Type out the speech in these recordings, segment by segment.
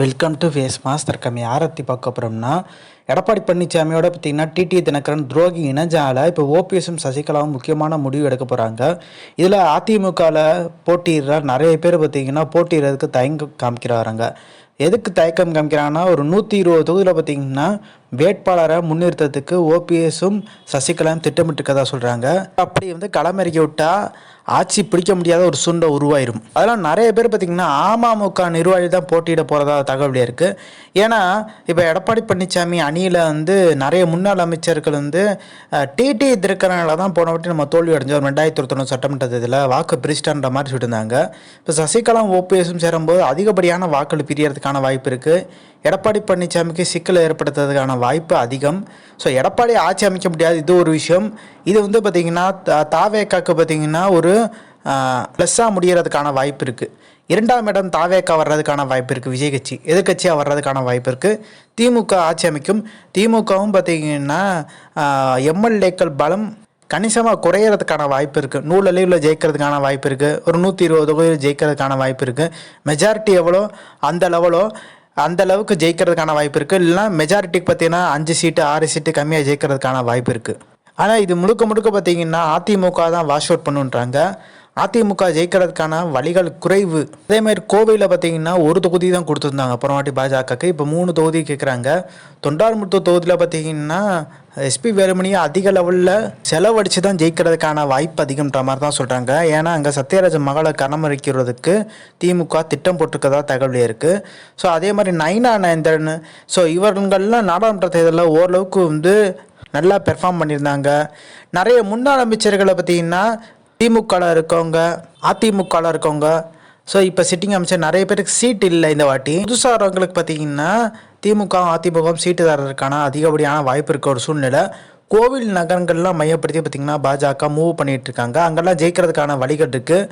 Welcome to face மாஸ் தற்கம் யாரை பற்றி பார்க்க போகிறோம்னா எடப்பாடி பழனிசாமியோட பார்த்தீங்கன்னா டிடி தினகரன் துரோகி இணைஞ்சால இப்போ ஓபிஎஸும் சசிகலாவும் முக்கியமான முடிவு எடுக்க போகிறாங்க இதில் அதிமுகவில் போட்டியிடுற நிறைய பேர் பார்த்தீங்கன்னா போட்டியிடுறதுக்கு தயங்க காமிக்கிறாங்க எதுக்கு தயக்கம் காமிக்கிறாங்கன்னா ஒரு நூற்றி இருபது தொகுதியில் பார்த்தீங்கன்னா வேட்பாளரை முன்னிறுத்தத்துக்கு ஓபிஎஸும் சசிகலாவும் திட்டமிட்டுக்கதா சொல்கிறாங்க அப்படி வந்து களமிறக்கி விட்டால் ஆட்சி பிடிக்க முடியாத ஒரு சுண்டை உருவாயிரும். அதெல்லாம் நிறைய பேர் பார்த்திங்கன்னா அமமுக நிர்வாகி தான் போட்டியிட போகிறதா தகவல் இருக்குது ஏன்னா இப்போ எடப்பாடி பழனிசாமி அணியில் வந்து நிறைய முன்னாள் அமைச்சர்கள் வந்து டிடி திருக்கறனால தான் போன வாட்டி நம்ம தோல்வி அடைஞ்சோம். ரெண்டாயிரத்தி இருபத்தொன்று சட்டமன்ற தேர்தலில் வாக்கு பிரிச்சிட்டான்ற மாதிரி சொல்லியிருந்தாங்க. இப்போ சசிகலா ஓபிஎஸும் சேரும்போது அதிகப்படியான வாக்கள் பிரியறதுக்கான வாய்ப்பு இருக்குது எடப்பாடி பழனிசாமிக்கு சிக்கல் ஏற்படுத்துறதுக்கான வாய்ப்பு அதிகம். ஸோ எடப்பாடி ஆட்சி அமைக்க முடியாது இது ஒரு விஷயம். இது வந்து பார்த்திங்கன்னா த தாவேக்காக்கு பார்த்திங்கன்னா ஒரு ப்ளஸ்ஸாக முடிகிறதுக்கான வாய்ப்பு இருக்குது இரண்டாம் இடம் தாவேக்கா வர்றதுக்கான வாய்ப்பு இருக்குது விஜய் கட்சி எதிர்கட்சியாக வர்றதுக்கான வாய்ப்பு இருக்குது திமுக ஆட்சி அமைக்கும். திமுகவும் பார்த்திங்கன்னா எம்எல்ஏக்கள் பலம் கணிசமாக குறையிறதுக்கான வாய்ப்பு இருக்குது நூலளவில் ஜெயிக்கிறதுக்கான வாய்ப்பு இருக்குது ஒரு நூற்றி இருபது தொகுதியில் ஜெயிக்கிறதுக்கான வாய்ப்பு இருக்குது மெஜாரிட்டி எவ்வளோ? அந்த லெவலோ? அந்த அளவுக்கு ஜெயிக்கிறதுக்கான வாய்ப்பு இருக்குது இல்லைனா மெஜாரிட்டிக்கு பார்த்தீங்கன்னா அஞ்சு சீட்டு ஆறு சீட்டு கம்மியாக ஜெயிக்கிறதுக்கான வாய்ப்பு இருக்குது ஆனால் இது முழுக்க முழுக்க பார்த்தீங்கன்னா அதிமுக தான் வாஷ் அவுட் பண்ணுன்றாங்க. அதிமுக ஜெயிக்கிறதுக்கான வழிகள் குறைவு. அதே மாதிரி கோவையில் பார்த்தீங்கன்னா ஒரு தொகுதி தான் கொடுத்துருந்தாங்க. அப்புறம் வாட்டி பாஜகக்கு. இப்போ மூணு தொகுதி கேட்குறாங்க தொண்டார்முத்து தொகுதியில் பார்த்தீங்கன்னா எஸ்பி வேலுமணியை அதிக லெவலில் செலவழித்து தான் ஜெயிக்கிறதுக்கான வாய்ப்பு அதிகம்ன்ற மாதிரி தான் சொல்கிறாங்க ஏன்னா அங்கே சத்யராஜன் மகளை கணமரிக்கிறதுக்கு திமுக திட்டம் போட்டிருக்கதா தகவல் இருக்குது ஸோ அதே மாதிரி நைனா நயந்திரன் ஸோ இவர்கள்லாம் நாடாளுமன்ற தேர்தலில் ஓரளவுக்கு வந்து நல்லா பெர்ஃபார்ம் பண்ணியிருந்தாங்க. நிறைய முன்னாள் அமைச்சர்களை பார்த்தீங்கன்னா திமுகவில் இருக்கவங்க அதிமுகவில் இருக்கவங்க ஸோ இப்போ சிட்டிங் அமைச்சர் நிறைய பேருக்கு சீட் இல்லை இந்த வாட்டி. புதுசாக வரவங்களுக்கு பார்த்தீங்கன்னா திமுக அதிமுக சீட்டு தரதுக்கான அதிகப்படியான வாய்ப்பு இருக்க ஒரு சூழ்நிலை. கோவில் நகரங்கள்லாம் மையப்படுத்தி பார்த்திங்கன்னா பாஜக மூவ் பண்ணிகிட்டு இருக்காங்க. அங்கெல்லாம் ஜெயிக்கிறதுக்கான வழிகள் இருக்குது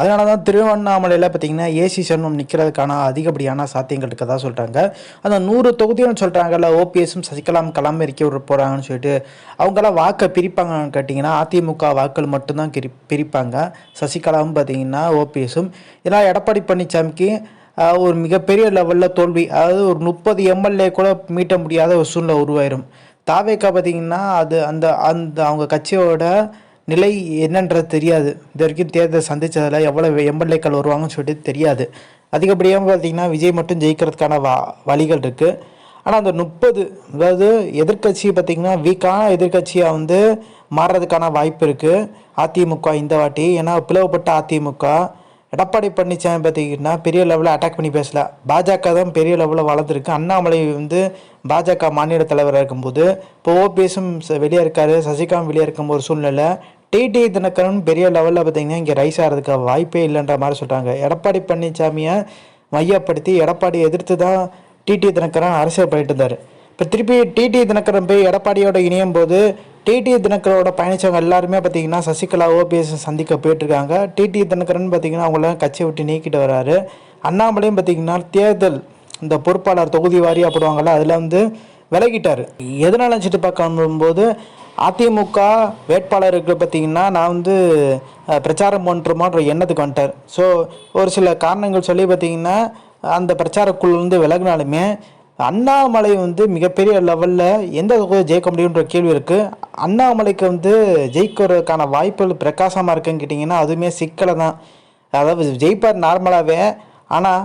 அதனால தான் திருவண்ணாமலையில் பார்த்தீங்கன்னா ஏசி சண்முகம் நிற்கிறதுக்கான அதிகப்படியான சாத்தியங்கள் இருக்கதா சொல்கிறாங்க அந்த நூறு தொகுதின்னு சொல்கிறாங்கல்ல ஓபிஎஸும் சசிகலாம் இறக்கி விட போகிறாங்கன்னு சொல்லிட்டு அவங்களாம் வாக்கை பிரிப்பாங்கன்னு கேட்டிங்கன்னா அதிமுக வாக்கள் மட்டும்தான் கிரி பிரிப்பாங்க. சசிகலாவும் பார்த்தீங்கன்னா ஓபிஎஸும் இதெல்லாம் எடப்பாடி பழனிசாமிக்கு ஒரு மிகப்பெரிய லெவலில் தோல்வி. அதாவது ஒரு முப்பது எம்எல்ஏ கூட மீட்ட முடியாத ஒரு சூழ்நிலை உருவாயிரும். தாவேக்கா பார்த்தீங்கன்னா அது அந்த அந்த அவங்க கட்சியோட நிலை என்னன்றது தெரியாது. இது வரைக்கும் தேர்தல் சந்தித்ததில் எவ்வளோ எம்எல்ஏக்கள் வருவாங்கன்னு சொல்லிட்டு தெரியாது. அதிகப்படியாக பார்த்தீங்கன்னா விஜய் மட்டும் ஜெயிக்கிறதுக்கான வா வழிகள் இருக்குது ஆனால் அந்த முப்பது அதாவது எதிர்க்கட்சி பார்த்திங்கன்னா வீக்கான எதிர்க்கட்சியாக வந்து மாறுறதுக்கான வாய்ப்பு இருக்குது அதிமுக இந்த வாட்டி ஏன்னா பிளவுபட்ட அதிமுக எடப்பாடி பழனிசாமி பார்த்தீங்கன்னா பெரிய லெவலில் அட்டாக் பண்ணி பேசல. பாஜக தான் பெரிய லெவலில் வளர்ந்துருக்கு. அண்ணாமலை வந்து பாஜக மாநில தலைவராக இருக்கும்போது இப்போ ஓபிஎஸும் வெளியே இருக்காரு. சசிகாந்த் வெளியே இருக்கும் ஒரு சூழ்நிலை. டிடி தினகரன் பெரிய லெவலில் பார்த்தீங்கன்னா இங்கே ரைஸ் ஆகிறதுக்கு வாய்ப்பே இல்லைன்ற மாதிரி சொல்கிறாங்க எடப்பாடி பழனிசாமியை மையப்படுத்தி எடப்பாடி எதிர்த்து தான் டிடி தினகரன் அரசியல் பண்ணிட்டு இருந்தார். இப்போ திருப்பி டிடி தினகரன் போய் எடப்பாடியோட இணையும் போது டிடி தினகரோட பயணிச்சவங்க எல்லாருமே பார்த்தீங்கன்னா சசிகலா ஓபிஎஸ் சந்திக்க போயிட்டுருக்காங்க டிடி தினகரன் பார்த்தீங்கன்னா அவங்கள கட்சியை விட்டு நீக்கிட்டு வராரு. அண்ணாமலையும் பார்த்தீங்கன்னா தேர்தல் இந்த பொறுப்பாளர் தொகுதி வாரியாக போடுவாங்கள்ல அதில் வந்து விலகிட்டார். எதனால வச்சுட்டு பார்க்கும்போது அதிமுக வேட்பாளருக்கு பார்த்தீங்கன்னா நான் வந்து பிரச்சாரம் பண்ணுறோமான்ற எண்ணத்துக்கு வந்துட்டார். ஸோ ஒரு சில காரணங்கள் சொல்லி பார்த்தீங்கன்னா அந்த பிரச்சாரக்குழுலேருந்து விலகினாலுமே அண்ணாமலை வந்து மிகப்பெரிய லெவலில் எந்த தொகுதியை ஜெயிக்க முடியுன்ற கேள்வி இருக்குது அண்ணாமலைக்கு வந்து ஜெயிக்கிறதுக்கான வாய்ப்புகள் பிரகாசமாக இருக்குன்னு கேட்டிங்கன்னா அதுவுமே சிக்கலை தான். அதாவது ஜெயிப்பார் நார்மலாகவே ஆனால்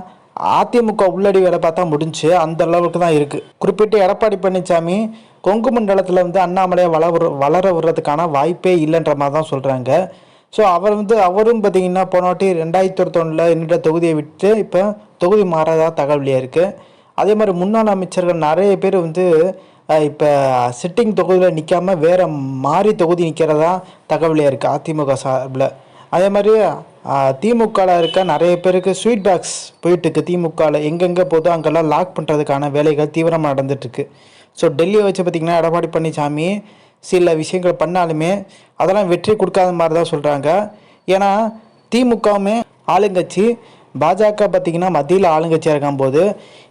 அதிமுக உள்ளடி வேலை பார்த்தா முடிஞ்சு அந்த அளவுக்கு தான் இருக்குது குறிப்பிட்டு எடப்பாடி பழனிசாமி கொங்கு மண்டலத்தில் வந்து அண்ணாமலையை வளர வளர விடுறதுக்கான வாய்ப்பே இல்லைன்ற மாதிரி தான் சொல்கிறாங்க ஸோ அவர் வந்து அவரும் பார்த்திங்கன்னா போன வாட்டி ரெண்டாயிரத்தி ஒருத்தொன்னில் என்னிட தொகுதியை விட்டு இப்போ தொகுதி மாறதாக தகவலியாக இருக்குது அதே மாதிரி முன்னாள் அமைச்சர்கள் நிறைய பேர் வந்து இப்போ சிட்டிங் தொகுதியில் நிற்காமல் வேறு மாறி தொகுதி நிற்கிறதா தகவலியாக இருக்குது அதிமுக சார்பில். அதே மாதிரி திமுகவில் இருக்க நிறைய பேருக்கு ஸ்வீட் பாக்ஸ் போயிட்டுருக்கு. திமுகவில் எங்கெங்கே போதோ அங்கெல்லாம் லாக் பண்ணுறதுக்கான வேலைகள் தீவிரமாக நடந்துட்டுருக்கு. ஸோ டெல்லியை வச்சு பார்த்திங்கன்னா எடப்பாடி பழனிசாமி சில விஷயங்கள் பண்ணாலுமே அதெல்லாம் வெற்றி கொடுக்காத மாதிரி தான் சொல்கிறாங்க ஏன்னா திமுகவுமே ஆளுங்கட்சி பாஜக பார்த்தீங்கன்னா மத்தியில் ஆளுங்கட்சியாக இருக்கும்போது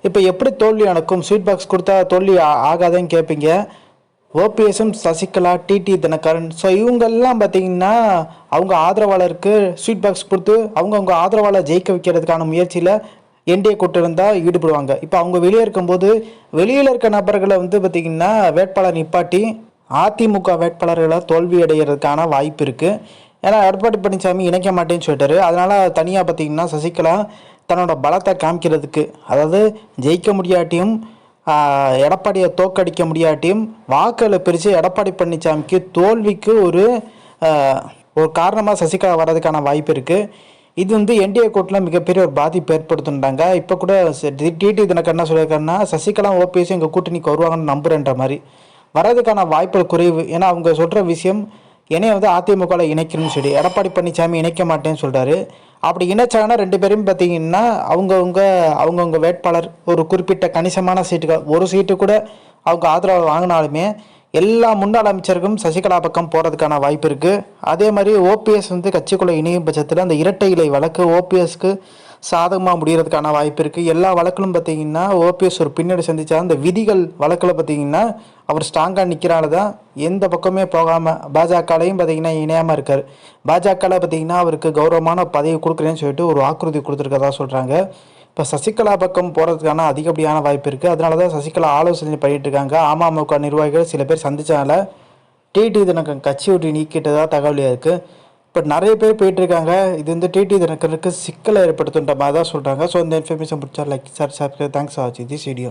இப்போ எப்படி தோல்வி நடக்கும்? ஸ்வீட் பாக்ஸ் கொடுத்தா தோல்வி ஆகாதேன்னு கேட்பீங்க ஓபிஎஸும் சசிகலா டிடி தினகரன். ஸோ இவங்கெல்லாம் பார்த்தீங்கன்னா அவங்க ஆதரவாளருக்கு ஸ்வீட் பாக்ஸ் கொடுத்து அவங்கவுங்க ஆதரவாளர் ஜெயிக்க வைக்கிறதுக்கான முயற்சியில் என்டிஏ கூட்டணி ஈடுபடுவாங்க. இப்போ அவங்க வெளியே இருக்கும்போது வெளியில் இருக்க நபர்களை வந்து பார்த்திங்கன்னா வேட்பாளர் நிப்பாட்டி அதிமுக வேட்பாளர்களை தோல்வி அடைகிறதுக்கான வாய்ப்பு இருக்குது ஏன்னா எடப்பாடி பழனிசாமி இணைக்க மாட்டேன்னு சொல்லிட்டாரு. அதனால் தனியாக பார்த்தீங்கன்னா சசிகலா தன்னோட பலத்தை காமிக்கிறதுக்கு அதாவது ஜெயிக்க முடியாட்டியும் எடப்பாடியை தோக்கடிக்க முடியாட்டியும் வாக்குகளை பிரித்து எடப்பாடி பழனிசாமிக்கு தோல்விக்கு ஒரு ஒரு காரணமாக சசிகலா வர்றதுக்கான வாய்ப்பு இருக்குது இது வந்து என்டிஏ கூட்டில் மிகப்பெரிய ஒரு பாதிப்பு ஏற்படுத்துட்டாங்க இப்போ கூட டிடி தினக்கு என்ன சொல்லியிருக்காருன்னா சசிகலா ஓபிஎஸ் எங்கள் கூட்டணிக்கு வருவாங்கன்னு நம்புறேன்ற மாதிரி. வர்றதுக்கான வாய்ப்புகள் குறைவு. ஏன்னா அவங்க சொல்கிற விஷயம் என்னைய வந்து அதிமுகவில் இணைக்கணும்னு சொல்லி எடப்பாடி பழனிசாமி இணைக்க மாட்டேன்னு சொல்கிறாரு அப்படி இணைச்சாங்கன்னா ரெண்டு பேரும் பார்த்தீங்கன்னா அவங்கவுங்க அவங்கவுங்க வேட்பாளர் ஒரு குறிப்பிட்ட கணிசமான சீட்டுகள் ஒரு சீட்டு கூட அவங்க ஆதரவு வாங்கினாலுமே எல்லா முன்னாள் அமைச்சருக்கும் சசிகலா பக்கம் போகிறதுக்கான வாய்ப்பு இருக்குது அதே மாதிரி ஓபிஎஸ் வந்து கட்சிக்குள்ளே இணையும் பட்சத்தில் அந்த இரட்டை இலை வழக்கு ஓபிஎஸ்க்கு சாதகமாக முடியறதுக்கான வாய்ப்பு இருக்குது எல்லா வழக்கிலும் பார்த்தீங்கன்னா ஓபிஎஸ் ஒரு பின்னாடி சந்தித்தா அந்த விதிகள் வழக்கில் பார்த்தீங்கன்னா அவர் ஸ்ட்ராங்காக நிற்கிறால தான் எந்த பக்கமே போகாமல் பாஜகலையும் பார்த்தீங்கன்னா இணையாமல் இருக்கார். பாஜகவில் பார்த்தீங்கன்னா அவருக்கு கௌரவமான பதவி கொடுக்குறேன்னு சொல்லிட்டு ஒரு வாக்குறுதி கொடுத்துருக்கதா சொல்கிறாங்க இப்போ சசிகலா பக்கம் போகிறதுக்கான அதிகப்படியான வாய்ப்பு இருக்குது அதனால தான் சசிகலா ஆலோசனை பண்ணிட்டு இருக்காங்க. அமமுக நிர்வாகிகள் சில பேர் சந்திச்சனால டிடி தினகரன் கட்சி ஒட்டி நீக்கிட்டதாக தகவல் இருக்குது இப்போ நிறைய பேர் போயிட்டுருக்காங்க. இது வந்து டிடி தினக்கனுக்கு சிக்கலை ஏற்படுத்துன்ற மாதிரி தான் சொல்கிறாங்க ஸோ இந்த இன்ஃபர்மேஷன் பிடிச்சா லைக் சார் சார் தேங்க்ஸ் ஆச்சு. This video